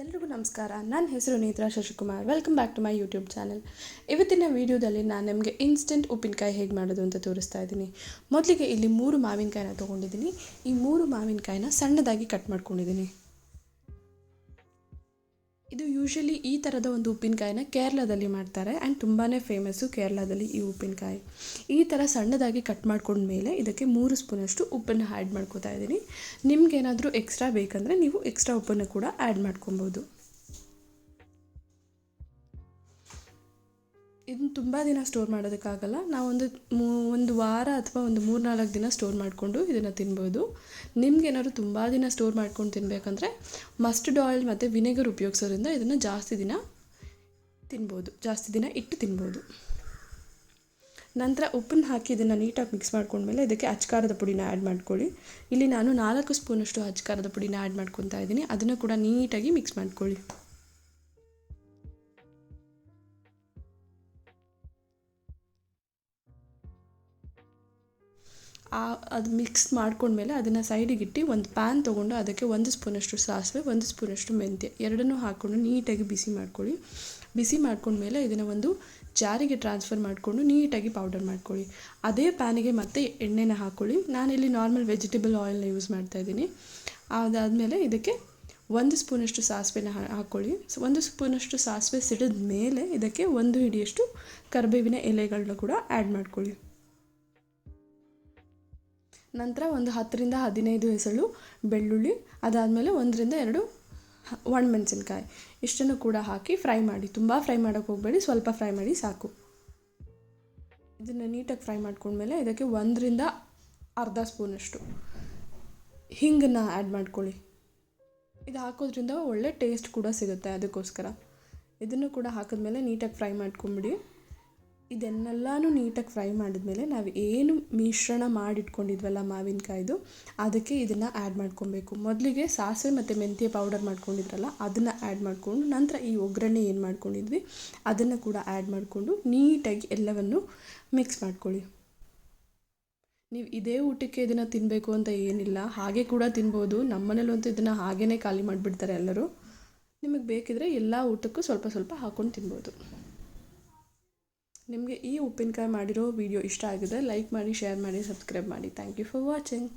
ಎಲ್ರಿಗೂ ನಮಸ್ಕಾರ. ನನ್ನ ಹೆಸರು Netra Shashikumar. Welcome back to my YouTube channel ಇವತ್ತಿನ ವೀಡಿಯೋದಲ್ಲಿ ನಾನು ನಿಮಗೆ ಇನ್ಸ್ಟೆಂಟ್ ಉಪ್ಪಿನಕಾಯಿ ಹೇಗೆ ಮಾಡೋದು ಅಂತ ತೋರಿಸ್ತಾ ಇದ್ದೀನಿ. ಮೊದಲಿಗೆ ಇಲ್ಲಿ ಮೂರು ಮಾವಿನಕಾಯಿನ ತೊಗೊಂಡಿದ್ದೀನಿ. ಈ ಮೂರು ಮಾವಿನಕಾಯಿನ ಸಣ್ಣದಾಗಿ ಕಟ್ ಮಾಡ್ಕೊಂಡಿದ್ದೀನಿ. ಇದು ಯೂಶಲಿ ಈ ಥರದ ಒಂದು ಉಪ್ಪಿನಕಾಯಿನ ಕೇರಳದಲ್ಲಿ ಮಾಡ್ತಾರೆ ಆ್ಯಂಡ್ ತುಂಬಾ ಫೇಮಸ್ಸು ಕೇರಳದಲ್ಲಿ ಈ ಉಪ್ಪಿನಕಾಯಿ. ಈ ಥರ ಸಣ್ಣದಾಗಿ ಕಟ್ ಮಾಡ್ಕೊಂಡ್ಮೇಲೆ ಇದಕ್ಕೆ ಮೂರು ಸ್ಪೂನಷ್ಟು ಉಪ್ಪನ್ನು ಆ್ಯಡ್ ಮಾಡ್ಕೋತಾ ಇದ್ದೀನಿ. ನಿಮಗೇನಾದರೂ ಎಕ್ಸ್ಟ್ರಾ ಬೇಕಂದರೆ ನೀವು ಎಕ್ಸ್ಟ್ರಾ ಉಪ್ಪನ್ನು ಕೂಡ ಆ್ಯಡ್ ಮಾಡ್ಕೊಬೋದು. ಇದನ್ನು ತುಂಬ ದಿನ ಸ್ಟೋರ್ ಮಾಡೋದಕ್ಕಾಗಲ್ಲ. ನಾವೊಂದು ಮೂ, ಒಂದು ವಾರ ಅಥವಾ ಒಂದು ಮೂರು ನಾಲ್ಕು ದಿನ ಸ್ಟೋರ್ ಮಾಡಿಕೊಂಡು ಇದನ್ನು ತಿನ್ಬೋದು. ನಿಮ್ಗೇನಾದ್ರು ತುಂಬ ದಿನ ಸ್ಟೋರ್ ಮಾಡ್ಕೊಂಡು ತಿನ್ಬೇಕಂದ್ರೆ ಮಸ್ಟರ್ಡ್ ಆಯಿಲ್ ಮತ್ತು ವಿನೆಗರ್ ಉಪಯೋಗಿಸೋದ್ರಿಂದ ಇದನ್ನು ಜಾಸ್ತಿ ದಿನ ತಿನ್ಬೋದು. ಜಾಸ್ತಿ ದಿನ ಇಟ್ಟು ತಿನ್ಬೋದು. ನಂತರ ಉಪ್ಪನ್ನು ಹಾಕಿ ಇದನ್ನು ನೀಟಾಗಿ ಮಿಕ್ಸ್ ಮಾಡ್ಕೊಂಡ್ಮೇಲೆ ಇದಕ್ಕೆ ಅಚ್ಕಾರದ ಪುಡಿನ ಆ್ಯಡ್ ಮಾಡ್ಕೊಳ್ಳಿ. ಇಲ್ಲಿ ನಾನು ನಾಲ್ಕು ಸ್ಪೂನಷ್ಟು ಅಚ್ಕಾರದ ಪುಡಿನ ಆ್ಯಡ್ ಮಾಡ್ಕೊತಾ ಇದ್ದೀನಿ. ಅದನ್ನು ಕೂಡ ನೀಟಾಗಿ ಮಿಕ್ಸ್ ಮಾಡ್ಕೊಳ್ಳಿ. ಆ, ಅದು ಮಿಕ್ಸ್ ಮಾಡ್ಕೊಂಡ್ಮೇಲೆ ಅದನ್ನು ಸೈಡಿಗಿಟ್ಟು ಒಂದು ಪ್ಯಾನ್ ತೊಗೊಂಡು ಅದಕ್ಕೆ ಒಂದು ಸ್ಪೂನಷ್ಟು ಸಾಸಿವೆ, ಒಂದು ಸ್ಪೂನಷ್ಟು ಮೆಂತ್ಯ ಎರಡನ್ನೂ ಹಾಕ್ಕೊಂಡು ನೀಟಾಗಿ ಬಿಸಿ ಮಾಡ್ಕೊಳ್ಳಿ. ಬಿಸಿ ಮಾಡ್ಕೊಂಡ್ಮೇಲೆ ಇದನ್ನು ಒಂದು ಜಾರಿಗೆ ಟ್ರಾನ್ಸ್ಫರ್ ಮಾಡಿಕೊಂಡು ನೀಟಾಗಿ ಪೌಡರ್ ಮಾಡ್ಕೊಳ್ಳಿ. ಅದೇ ಪ್ಯಾನಿಗೆ ಮತ್ತೆ ಎಣ್ಣೆನ ಹಾಕ್ಕೊಳ್ಳಿ ನಾನಿಲ್ಲಿ ನಾರ್ಮಲ್ ವೆಜಿಟೇಬಲ್ ಆಯಿಲ್ನ ಯೂಸ್ ಮಾಡ್ತಾಯಿದ್ದೀನಿ ಅದಾದಮೇಲೆ ಇದಕ್ಕೆ ಒಂದು ಸ್ಪೂನಷ್ಟು ಸಾಸಿವೆನ ಹಾಕ್ಕೊಳ್ಳಿ ಒಂದು ಸ್ಪೂನಷ್ಟು ಸಾಸಿವೆ ಸಿಡಿದ ಮೇಲೆ ಇದಕ್ಕೆ ಒಂದು ಹಿಡಿಯಷ್ಟು ಕರಿಬೇವಿನ ಎಲೆಗಳನ್ನ ಕೂಡ ಆ್ಯಡ್ ಮಾಡ್ಕೊಳ್ಳಿ. ನಂತರ ಒಂದು ಹತ್ತರಿಂದ ಹದಿನೈದು ಹೆಸಳು ಬೆಳ್ಳುಳ್ಳಿ, ಅದಾದಮೇಲೆ ಒಂದರಿಂದ ಎರಡು ಒಣಮೆಣಸಿನ್ಕಾಯಿ. ಇಷ್ಟನ್ನು ಕೂಡ ಹಾಕಿ ಫ್ರೈ ಮಾಡಿ. ತುಂಬ ಫ್ರೈ ಮಾಡೋಕ್ಕೆ ಹೋಗಬೇಡಿ, ಸ್ವಲ್ಪ ಫ್ರೈ ಮಾಡಿ ಸಾಕು. ಇದನ್ನು ನೀಟಾಗಿ ಫ್ರೈ ಮಾಡ್ಕೊಂಡ್ಮೇಲೆ ಇದಕ್ಕೆ ಒಂದರಿಂದ ಅರ್ಧ ಸ್ಪೂನಷ್ಟು ಹಿಂಗನ್ನು ಆ್ಯಡ್ ಮಾಡ್ಕೊಳ್ಳಿ. ಇದು ಹಾಕೋದ್ರಿಂದ ಒಳ್ಳೆ ಟೇಸ್ಟ್ ಕೂಡ ಸಿಗುತ್ತೆ ಅದಕ್ಕೋಸ್ಕರ. ಇದನ್ನು ಕೂಡ ಹಾಕಿದ್ಮೇಲೆ ನೀಟಾಗಿ ಫ್ರೈ ಮಾಡ್ಕೊಂಬಿಡಿ. ಇದನ್ನೆಲ್ಲನೂ ನೀಟಾಗಿ ಫ್ರೈ ಮಾಡಿದ್ಮೇಲೆ ನಾವು ಏನು ಮಿಶ್ರಣ ಮಾಡಿಟ್ಕೊಂಡಿದ್ವಲ್ಲ ಮಾವಿನಕಾಯ್ದು, ಅದಕ್ಕೆ ಇದನ್ನು ಆ್ಯಡ್ ಮಾಡ್ಕೊಬೇಕು. ಮೊದಲಿಗೆ ಸಾಸಿವೆ ಮತ್ತು ಮೆಂತ್ಯ ಪೌಡರ್ ಮಾಡ್ಕೊಂಡಿದ್ರಲ್ಲ, ಅದನ್ನು ಆ್ಯಡ್ ಮಾಡಿಕೊಂಡು ನಂತರ ಈ ಒಗ್ಗರಣೆ ಏನು ಮಾಡ್ಕೊಂಡಿದ್ವಿ, ಅದನ್ನು ಕೂಡ ಆ್ಯಡ್ ಮಾಡಿಕೊಂಡು ನೀಟಾಗಿ ಎಲ್ಲವನ್ನು ಮಿಕ್ಸ್ ಮಾಡ್ಕೊಳ್ಳಿ. ನೀವು ಇದೇ ಊಟಕ್ಕೆ ಇದನ್ನು ತಿನ್ನಬೇಕು ಅಂತ ಏನಿಲ್ಲ, ಹಾಗೆ ಕೂಡ ತಿನ್ಬೋದು. ನಮ್ಮನೇಲಂತೂ ಇದನ್ನು ಹಾಗೇ ಖಾಲಿ ಮಾಡಿಬಿಡ್ತಾರೆ ಎಲ್ಲರೂ. ನಿಮಗೆ ಬೇಕಿದ್ರೆ ಎಲ್ಲ ಊಟಕ್ಕೂ ಸ್ವಲ್ಪ ಸ್ವಲ್ಪ ಹಾಕ್ಕೊಂಡು ತಿನ್ಬೋದು. ನಿಮಗೆ ಈ ಉಪ್ಪಿನಕಾಯಿ ಮಾಡಿರೋ ವಿಡಿಯೋ ಇಷ್ಟ ಆಗಿದೆ ಲೈಕ್ ಮಾಡಿ ಶೇರ್ ಮಾಡಿ ಸಬ್ಸ್ಕ್ರೈಬ್ ಮಾಡಿ. Thank you for watching